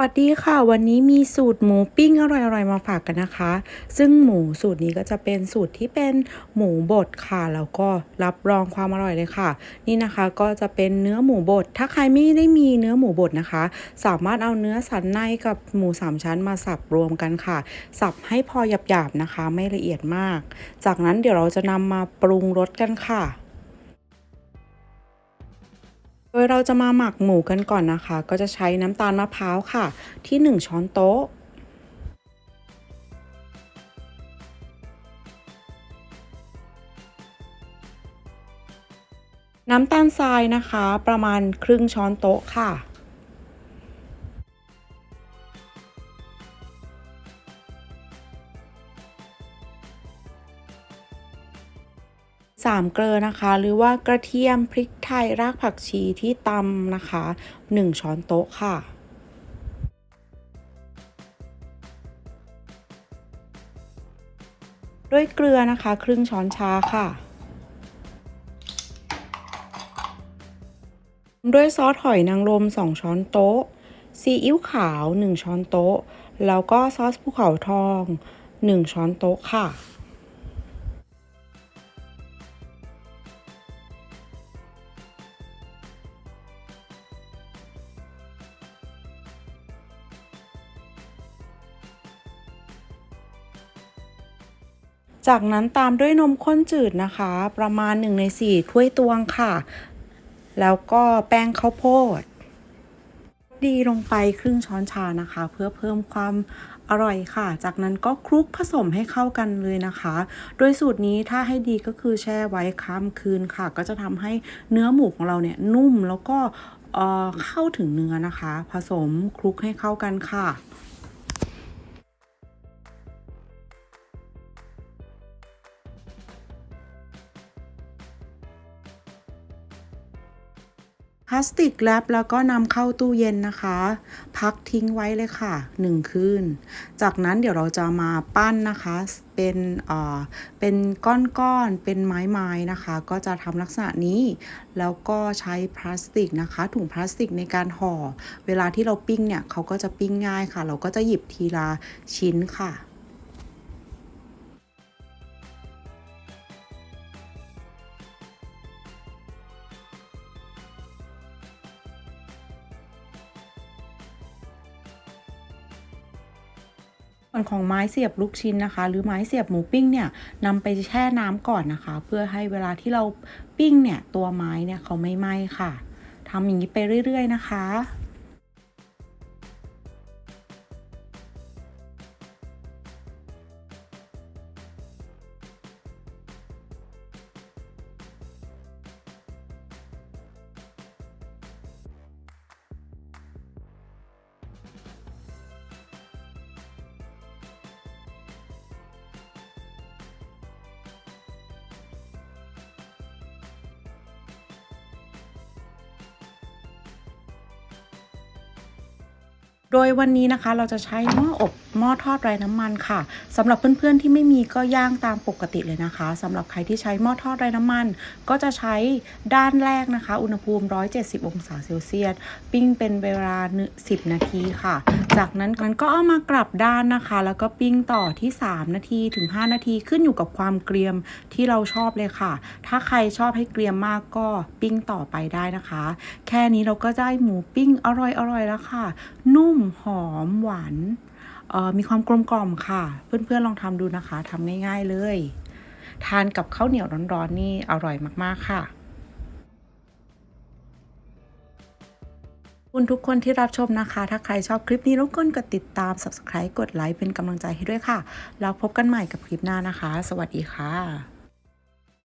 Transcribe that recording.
สวัสดีค่ะ วันนี้มีสูตรหมูปิ้งอร่อยๆมาฝากกันนะคะ ซึ่งหมูสูตรนี้ก็จะเป็นสูตรที่เป็นหมูบดค่ะแล้วก็รับรองความอร่อยเลยค่ะ นี่นะคะก็จะเป็นเนื้อหมูบดถ้าใครไม่ได้มีเนื้อหมูบดนะคะ สามารถเอาเนื้อสันในกับหมูสามชั้นมาสับรวมกันค่ะ สับให้พอหยาบๆนะคะ ไม่ละเอียดมาก จากนั้นเดี๋ยวเราจะนำมาปรุงรสกันค่ะ โดยเราจะมาหมักหมูกันก่อนนะคะ ก็จะใช้น้ำตาลมะพร้าวค่ะ ที่ 1 ช้อนโต๊ะ น้ำตาลทรายนะคะ ประมาณครึ่งช้อนโต๊ะค่ะ สามเกลือนะคะ หรือว่ากระเทียมพริกไทยรากผักชีที่ตำนะคะ1ช้อนโต๊ะค่ะ ด้วยเกลือนะคะ ครึ่งช้อนชาค่ะ ด้วยซอสหอยนางรม2ช้อนโต๊ะซีอิ๊วขาว1ช้อนโต๊ะ แล้วก็ซอสภูเขาทอง1ช้อนโต๊ะค่ะ จากนั้นตามด้วยนมข้นจืดนะคะ ประมาณ 1 ใน 4 ถ้วยตวงค่ะ แล้วก็แป้งข้าวโพด ดีลงไปครึ่งช้อนชานะคะ เพื่อเพิ่มความอร่อยค่ะ จากนั้นก็คลุกผสมให้เข้ากันเลยนะคะ โดยสูตรนี้ถ้าให้ดีก็คือแช่ไว้ค้ามคืนค่ะ ก็จะทำให้เนื้อหมูของเราเนี่ยนุ่มแล้วก็เอ่อเข้าถึงเนื้อนะคะ ผสมคลุกให้เข้ากันค่ะ พลาสติกแรปแล้วก็นำเข้าตู้เย็นนะคะ พักทิ้งไว้เลยค่ะ 1 คืน จากนั้นเดี๋ยวเราจะมาปั้นนะคะ เป็นเอ่อเป็นก้อนๆ เป็นไม้ๆนะคะ ก็จะทำลักษณะนี้ แล้วก็ใช้พลาสติกนะคะ ถุงพลาสติกในการห่อ เวลาที่เราปิ้งเนี่ยเขาก็จะปิ้งง่ายค่ะ เราก็จะหยิบทีละชิ้นค่ะ ส่วนของไม้เสียบลูกชิ้นนะคะ หรือไม้เสียบหมูปิ้งเนี่ยนำไปแช่น้ำก่อนนะคะ เพื่อให้เวลาที่เราปิ้งเนี่ยตัวไม้เนี่ยเขาไม่ไหม้ค่ะทำอย่างนี้ไปเรื่อย ๆ นะคะ โดยวันนี้นะคะเราจะใช้หม้ออบ หม้อทอดไร้น้ำมันค่ะสำหรับเพื่อนๆที่ไม่มีก็ย่างตามปกติเลยนะคะสำหรับใครที่ใช้หม้อทอดไร้น้ำมัน ก็จะใช้ด้านแรกนะคะ อุณหภูมิ 170 องศาเซลเซียส ปิ้งเป็นเวลา 10 นาทีค่ะ จากนั้นมันก็เอามากลับด้านนะคะ แล้วก็ปิ้งต่อที่ 3 นาทีถึง 5 นาทีขึ้นอยู่กับความเกรียมที่เราชอบเลยค่ะ ถ้าใครชอบให้เกรียมมากก็ปิ้งต่อไปได้นะคะ แค่นี้เราก็ได้หมูปิ้งอร่อยๆแล้วค่ะ นุ่มหอมหวาน มีความกลมกล่อมค่ะ เพื่อนๆลองทำดูนะคะทำง่ายๆเลย ทานกับข้าวเหนียวร้อนๆนี่อร่อยมากๆค่ะคุณทุกคนที่รับชมนะคะ ถ้าใครชอบคลิปนี้รบกวนกดติดตาม subscribe กดไลค์เป็นกำลังใจให้ด้วยค่ะ แล้วพบกันใหม่กับคลิปหน้านะคะ สวัสดีค่ะ